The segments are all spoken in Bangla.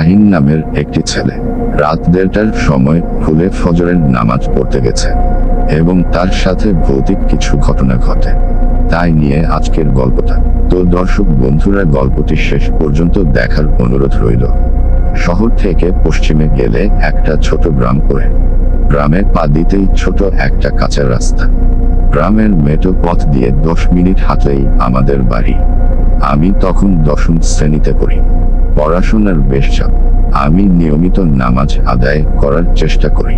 শাহিন নামের একটি ছেলে। রাত দেড়টার সময় খুলে ফজরের নামাজ পড়তে গেছে এবং তার সাথে ভৌতিক কিছু ঘটনা ঘটে। তাই নিয়ে আজকের গল্পটা। তো দর্শক বন্ধুরা, গল্পটি শেষ পর্যন্ত দেখার অনুরোধ রইল। শহর থেকে পশ্চিমে গেলে একটা ছোট গ্রাম পড়ে। গ্রামে পা দিতেই ছোট একটা কাঁচা রাস্তা। গ্রামের মেটো পথ দিয়ে দশ মিনিট হাঁটলেই আমাদের বাড়ি। আমি তখন দশম শ্রেণীতে পড়ি। পড়াশোনার বেশ চাপ আমি নিয়মিত নামাজ আদায় করার চেষ্টা করি।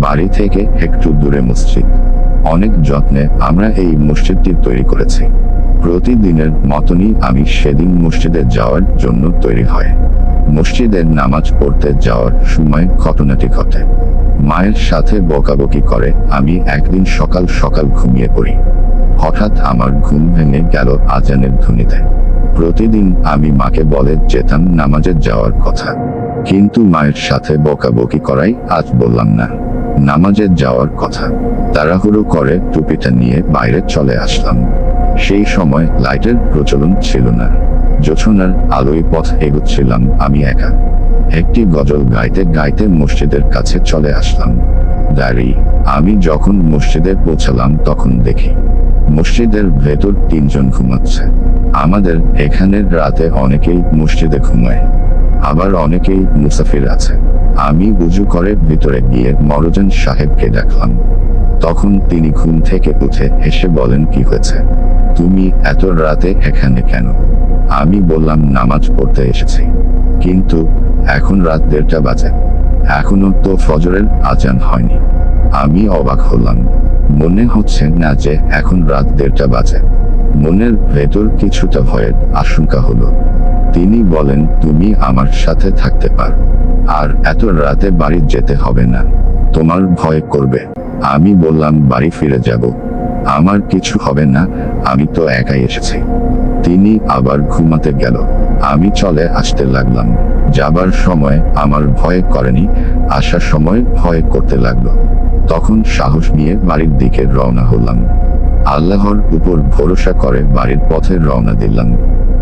বাড়ি থেকে একটু দূরে মসজিদ। অনেক যত্নে আমরা এই মসজিদটি তৈরি করেছি। প্রতিদিনের মতনই আমি সেদিন মসজিদে যাওয়ার জন্য তৈরি হয়। মসজিদের নামাজ পড়তে যাওয়ার সময় ঘটনাটি ঘটে। মায়ের সাথে বকাবকি করে আমি একদিন সকাল সকাল ঘুমিয়ে পড়ি। হঠাৎ আমার ঘুম ভেঙে গেল আজানের ধ্বনিতে। প্রতিদিন আমি মাকে বলে যেতাম নামাজে যাওয়ার কথা। কিন্তু মায়ের সাথে বকাবকি করাই আজ বললাম না। নামাজে যাওয়ার কথা। তাড়াহুড়ো করে টুপিটা নিয়ে বাইরে চলে আসলাম। সেই সময় লাইটের প্রচলন ছিল না। জোছনার আলোয় পথ এগোচ্ছিলাম আমি একা। একটি গজল গাইতে গাইতে মসজিদের কাছে চলে আসলাম। দাঁড়ি, আমি যখন মসজিদে পৌঁছালাম তখন দেখি, মসজিদের ভেতর তিনজন ঘুমাচ্ছে। আমাদের এখানের রাতে অনেকেই মসজিদে ঘুমায়। আবার অনেকেই মুসাফির আছে। আমি উজু করে ভিতরে গিয়ে মরজান সাহেবকে ডাকলাম তখন তিনি ঘুম থেকে উঠে এসে বলেন, কি হয়েছে? তুমি এত রাতে এখানে কেন? আমি বললাম, নামাজ পড়তে এসেছি। কিন্তু এখন রাত দেড়টা বাজে। এখনও তো ফজরের আজান হয়নি। আমি অবাক হলাম। মনে হচ্ছে না যে এখন রাত দেড়টা বাজে। মনের ভেতর কিছুটা ভয়ের আশঙ্কা হলো। তিনি বলেন, তুমি আমার সাথে থাকতে পার। আর এত রাতে বাড়ি যেতে হবে না। তোমার ভয় করবে। আমি বললাম, বাড়ি ফিরে যাব। আমার কিছু হবে না। আমি তো একাই এসেছি। তিনি আবার ঘুমাতে গেল। আমি চলে আসতে লাগলাম। যাবার সময় আমার ভয় করেনি। আসার সময় ভয় করতে লাগল। তখন সাহস নিয়ে বাড়ির দিকে রওনা হলাম। আল্লাহর উপর ভরসা করে বাড়ির পথে রওনা দিলাম।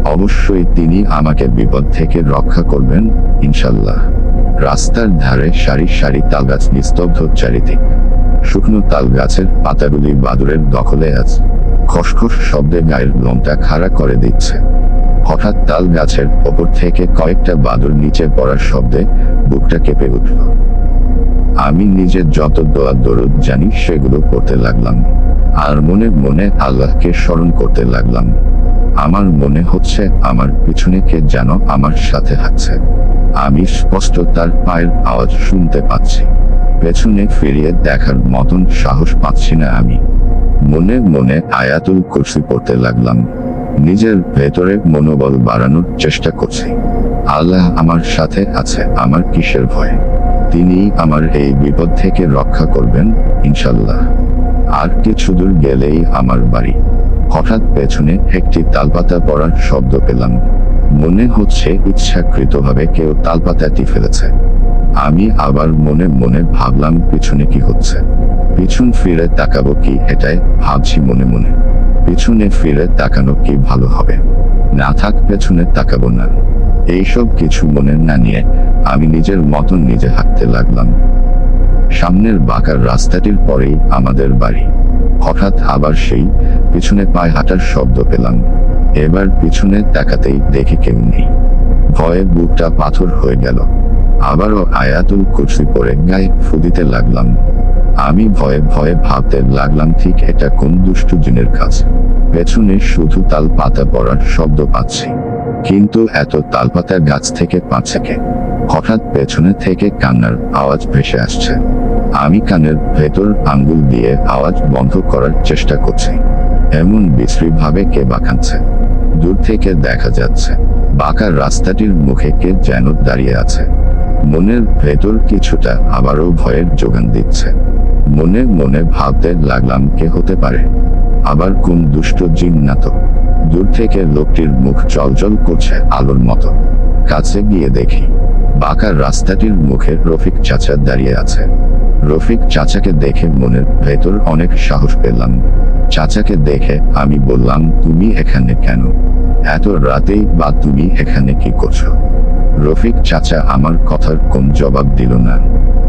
অবশ্যই তিনি আমাকে বিপদ থেকে রক্ষা করবেন, ইনশাল্লাহ। রাস্তার ধারে সারি সারি তালগাছ নিস্তব্ধ চারিদিক। শুকনো তাল গাছের পাতাগুলি বাদুরের দখলে আছে। খসখস শব্দে গায়ের লোমটা খাড়া করে দিচ্ছে। হঠাৎ তাল গাছের ওপর থেকে কয়েকটা বাদুর নিচে পড়ার শব্দে বুকটা কেঁপে উঠল। আমি নিজের যত দোয়া দরুদ জানি, সেগুলো পড়তে লাগলাম। আর মনে মনে আল্লাহকে স্মরণ করতে লাগলাম। আমার মনে হচ্ছে আমার পিছনে কে যেন আমার সাথে হাঁটছে আমি স্পষ্ট তার পায়ের আওয়াজ শুনতে পাচ্ছি। পেছনে ফিরিয়ে দেখার মতন সাহস পাচ্ছি না আমি। মনে মনে আয়াতুল কুরসি পড়তে লাগলাম। নিজের ভেতরে মনোবল বাড়ানোর চেষ্টা করছি। আল্লাহ আমার সাথে আছে, আমার কিসের ভয়? তিনি আমার এই বিপদ থেকে রক্ষা করবেন ইনশাল্লাহ আর কিছু দূর গেলেই আমার বাড়ি। হঠাৎ পেছনে একটি তালপাতা পড়ার শব্দ পেলাম। মনে হচ্ছে ইচ্ছাকৃতভাবে কেউ তালপাতাটি ফেলেছে। আমি আবার মনে মনে ভাবলাম, পিছনে কি হচ্ছে? পিছন ফিরে তাকাবো কি এটাই ভাবছি মনে মনে। পিছনে ফিরে তাকানো কি ভালো হবে? না থাক, পেছনে তাকাবো না। এইসব কিছু মনে না নিয়ে আমি নিজের মতন নিজে হাঁটতে লাগলাম। সামনের বাঁকার রাস্তাটির পরেই আমাদের বাড়ি। হঠাৎ আবার সেই পিছনে পায়ে হাঁটার শব্দ পেলাম। এবার পিছনে তাকাতেই দেখি কেউ নেই। ভয়ে বুকটা পাথর হয়ে গেল। আবারও আয়াতুল কুচি পরে গায়ে ফুদিতে লাগলাম। আমি ভয়ে ভয়ে ভাবতে লাগলাম, ঠিক এটা কোন দুষ্টু জিনের কাজ? পেছনে শুধু তাল পাতা পড়ার শব্দ পাচ্ছি। কিন্তু এত তালপাতা গাছ থেকে পাচ্ছে কে? হঠাৎ পেছনে থেকে কান্নার আওয়াজ ভেসে আসছে। আমি কানের ভেতর আঙ্গুল দিয়ে আওয়াজ বন্ধ করার চেষ্টা করছি। এমন বিশ্রী ভাবে কে বাঁকাচ্ছে দূর থেকে দেখা যাচ্ছে, বাঁকা রাস্তাটির মুখে কে যেন দাঁড়িয়ে আছে। মনের ভেতর কিছুটা আবারও ভয়ের যোগান দিচ্ছে। মনে মনে ভাবতে লাগলাম কে হতে পারে। আবার কোন দুষ্ট জিন না তো। দূর থেকে লোকটির মুখ চলচল করছে আলোর মতো। কাছে গিয়ে দেখি, বাঁকা রাস্তাটির মুখে রফিক চাচা দাঁড়িয়ে আছে। রফিক চাচাকে দেখে মনের ভেতর অনেক সাহস পেলাম। চাচাকে দেখে আমি বললাম, তুমি এখানে কেন? এত রাতেই বা তুমি এখানে কি করছ? রফিক চাচা আমার কথার কোন জবাব দিল না।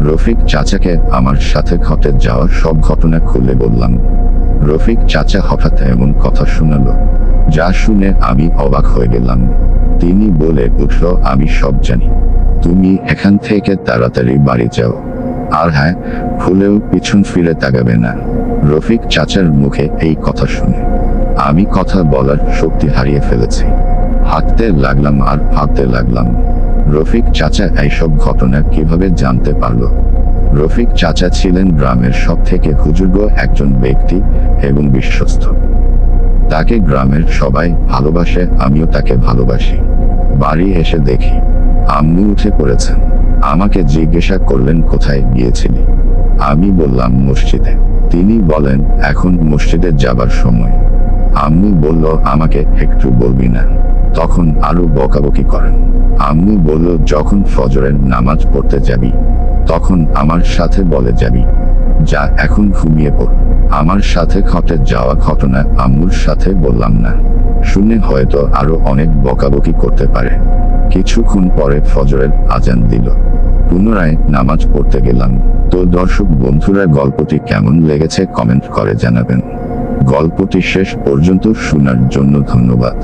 রফিক চাচাকে আমার সাথে ঘটে যাওয়া সব ঘটনা খুলে বললাম। রফিক চাচা হঠাৎ এমন কথা শোনালো, যা শুনে আমি অবাক হয়ে গেলাম। তিনি বলে উঠল আমি সব জানি। তুমি এখান থেকে তাড়াতাড়ি বাড়ি যাও। আর হ্যাঁ ভুলেও পিছন ফিরে তাকাবে না। রফিক চাচার মুখে এই কথা শুনে। আমি কথা বলার শক্তি হারিয়ে ফেলেছি। হাঁটতে লাগলাম আর ভাবতে লাগলাম। রফিক চাচা এইসব ঘটনা কীভাবে জানতে পারল? রফিক চাচা ছিলেন গ্রামের সব থেকে হুজুর্গ একজন ব্যক্তি এবং বিশ্বস্ত। তাকে গ্রামের সবাই ভালোবাসে, আমিও তাকে ভালোবাসি। বাড়ি এসে দেখি, আম্মু উঠে পড়েছেন। আমাকে জিজ্ঞাসা করলেন, কোথায় গিয়েছিলি? আমি বললাম, মসজিদে। তিনি বলেন, এখন মসজিদে যাবার সময়। আম্মু বলল, আমাকে একটু বলবি না। তখন আরও বকাবকি করেন। আম্মু বলল, যখন ফজরের নামাজ পড়তে যাবি, তখন আমার সাথে বলে যাবি। যা এখন ঘুমিয়ে পড়। আমার সাথে ঘটে যাওয়া ঘটনা আম্মুর সাথে বললাম না। শুনে হয়তো আরও অনেক বকাবকি করতে পারে। কিছুক্ষণ পরে ফজরের আজান দিল। পুনরায় নামাজ পড়তে গেলাম। তো দর্শক বন্ধুরা, গল্পটি কেমন লেগেছে কমেন্ট করে জানাবেন। গল্পটি শেষ পর্যন্ত শোনার জন্য ধন্যবাদ।